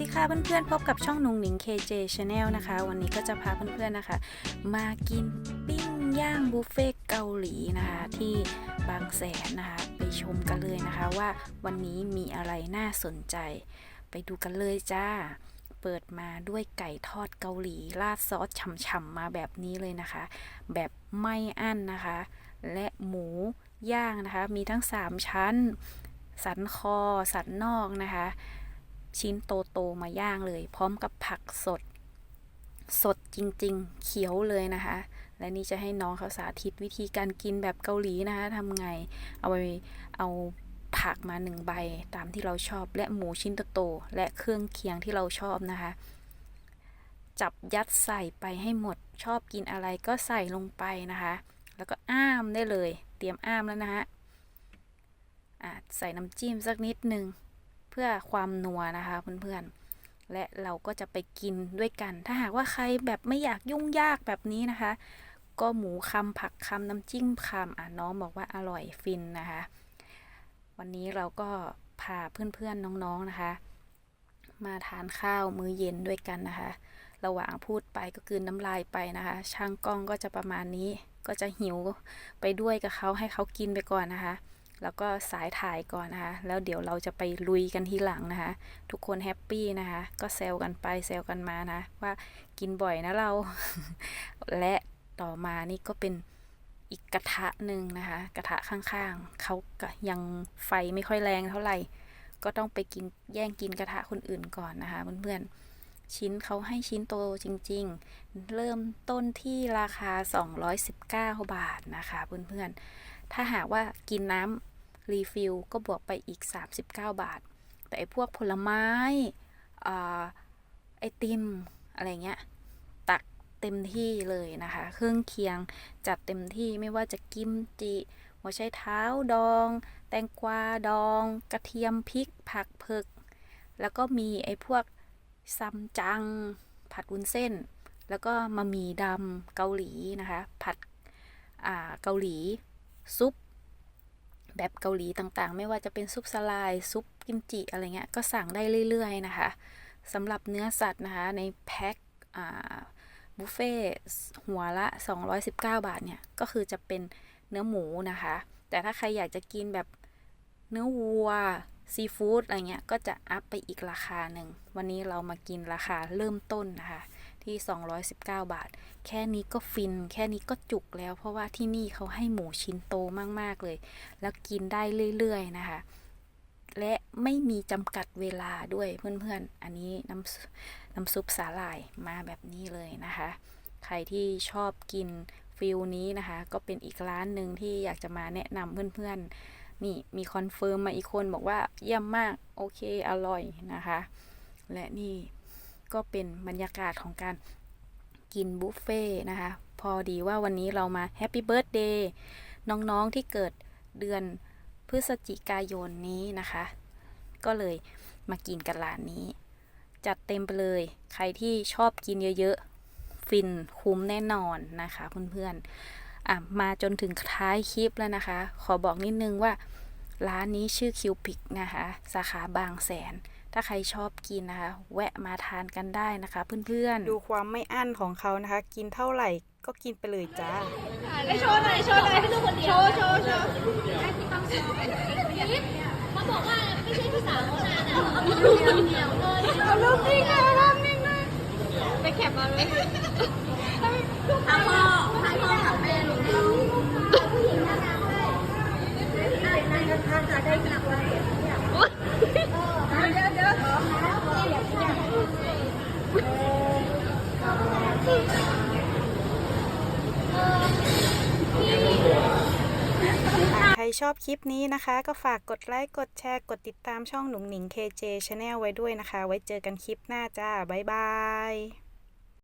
ดีค่ะเพื่อนๆ พบกับช่องนุงหนิง KJ Channel นะคะ วันนี้ก็จะพาเพื่อนๆนะคะ มากินปิ้งย่างบุฟเฟ่เกาหลีนะคะ ที่บางแสนนะคะ ไปชมกันเลยนะคะว่าวันนี้มีอะไรน่าสนใจ ไปดูกันเลยจ้า เปิดมาด้วยไก่ทอดเกาหลี ราดซอสฉ่ำๆมาแบบนี้เลยนะคะ แบบไม่อั้นนะคะ และหมูย่างนะคะ มีทั้ง 3 ชั้น สันคอ สันนอกนะคะ ชิ้นโตๆมาย่างเลย พร้อมกับผักสด สดจริงๆ เขียวเลยนะคะ และนี่จะให้น้องเขาสาธิตวิธีการกินแบบเกาหลีนะคะทำไง เอาไปเอาผักมาหนึ่งใบตามที่เราชอบและหมูชิ้นโตๆและเครื่องเคียงที่เราชอบนะคะ จับยัดใส่ไปให้หมดชอบกินอะไรก็ใส่ลงไปนะคะ แล้วก็อ้ามได้เลย เตรียมอ้ามแล้วนะฮะใส่น้ำจิ้มสักนิดหนึ่ง พื่อความนัวนะคะเพื่อนๆ และเราก็จะไปกินด้วยกัน ถ้าหากว่าใครแบบไม่อยากยุ่งยากแบบนี้นะคะ ก็หมูคำผักคำน้ำจิ้มคำอะน้องบอกว่าอร่อยฟินนะคะ วันนี้เราก็พาเพื่อนๆน้องๆนะคะ มาทานข้าวมื้อเย็นด้วยกันนะคะ ระหว่างพูดไปก็คืนน้ำลายไปนะคะ ช่างกล้องก็จะประมาณนี้ก็จะหิวไปด้วยกับเขาให้เขากินไปก่อนนะคะ แล้วก็สายถ่ายก่อนนะคะ แล้วเดี๋ยวเราจะไปลุยกันทีหลังนะคะ ทุกคนแฮปปี้นะคะ ก็แซวกันไปแซวกันมานะ ว่ากินบ่อยนะเรา และต่อมานี่ก็เป็นอีกกระทะหนึ่งนะคะ กระทะข้างๆเขาก็ยังไฟไม่ค่อยแรงเท่าไหร่ ก็ต้องไปกินแย่งกินกระทะคนอื่นก่อนนะคะเพื่อนๆ ชิ้นเขาให้ชิ้นโตจริง ๆ เริ่มต้นที่ราคา 219 บาทนะคะเพื่อนๆ ถ้าหากว่ากินน้ำรีฟิลก็บวกไปอีก 39 บาท แต่ไอพวกผลไม้อ่าไอติมอะไรเงี้ย ตักเต็มที่เลยนะคะ เครื่องเคียงจัดเต็มที่ไม่ว่าจะกิมจิหัวไชเท้าดอง แตงกวาดอง กระเทียมพริกผักเผือกแล้วก็มีไอ้พวก ซัมจัง ผัดวุ้นเส้น แล้วก็มามีดำเกาหลีนะคะ ผัดอ่าเกาหลี ซุป แบบเกาหลีต่างๆ ไม่ว่าจะเป็นซุปสลายซุปกิมจิอะไรเงี้ยก็สั่งได้เรื่อยๆนะคะสำหรับเนื้อสัตว์นะคะ ในแพ็คอ่าบุฟเฟ่หัวละ 219 บาทเนี่ย ก็คือจะเป็นเนื้อหมูนะคะ แต่ถ้าใครอยากจะกินแบบ เนื้อวัวซีฟู้ดอะไรเงี้ยก็จะอัพไปอีกราคาหนึ่ง วันนี้เรามากินราคาเริ่มต้นนะคะที่ 219 บาท แค่นี้ก็ฟิน แค่นี้ก็จุกแล้ว เพราะว่าที่นี่เขาให้หมูชิ้นโตมาก ๆ เลย แล้วกินได้เรื่อย ๆ นะคะ และไม่มีจำกัดเวลาด้วยเพื่อน ๆ อันนี้น้ำน้ำซุปสาหร่ายมาแบบนี้เลยนะคะ ใครที่ชอบกินฟิลนี้นะคะ ก็เป็นอีกร้านหนึ่งที่อยากจะมาแนะนำเพื่อน ๆ นี่มีคอนเฟิร์มมาอีกคนบอกว่าเยี่ยมมาก โอเค อร่อยนะคะ และนี่ก็เป็นบรรยากาศของการกินบุฟเฟ่ต์นะคะ พอดีว่าวันนี้เรามาแฮปปี้เบิร์ a เดย์น้องๆที่เกิดเดือนพฤศจิกายนนี้นะคะ ก็เลยมากินกันร้านนี้ จัดเต็มไปเลย ใครที่ชอบกินเยอะๆ ฟินคุ้มแน่นอนนะคะเพื่อนๆ อะมาจนถึงท้ายคลิปแล้วนะคะ ขอบอกนิดนึงว่า ร้านนี้ชื่อคิวปิกนะคะ สาขาบางแสน ถ้าใครชอบกินนะคะ แวะมาทานกันได้นะคะ เพื่อนๆ ดูความไม่อั้นของเขานะคะ กินเท่าไหร่ก็กินไปเลยจ้าไปโชว์หน่อยโชว์หน่อยให้ดูคนเดียว โชว์โชว์โชว์เขาบอกว่าไม่ใช่พี่สาวเขานานอะดูคนเดียวเลยเอารูปนิ่งเลยรูปนิ่งเลยไปแคปมาเลยถ้าพ่อถ้าพ่อกับแม่ลงดูผู้หญิงน่ารักเลยนั่นก็ท่าจะได้กลับมาเดี๋ยวเดี๋ยวเดี๋ยว ใครชอบคลิปนี้นะคะ ก็ฝากกดไลค์ กดแชร์ กดติดตามช่องหนุ่งหนิง KJ Channel ไว้ด้วยนะคะ ไว้เจอกันคลิปหน้าจ้า บ๊ายบาย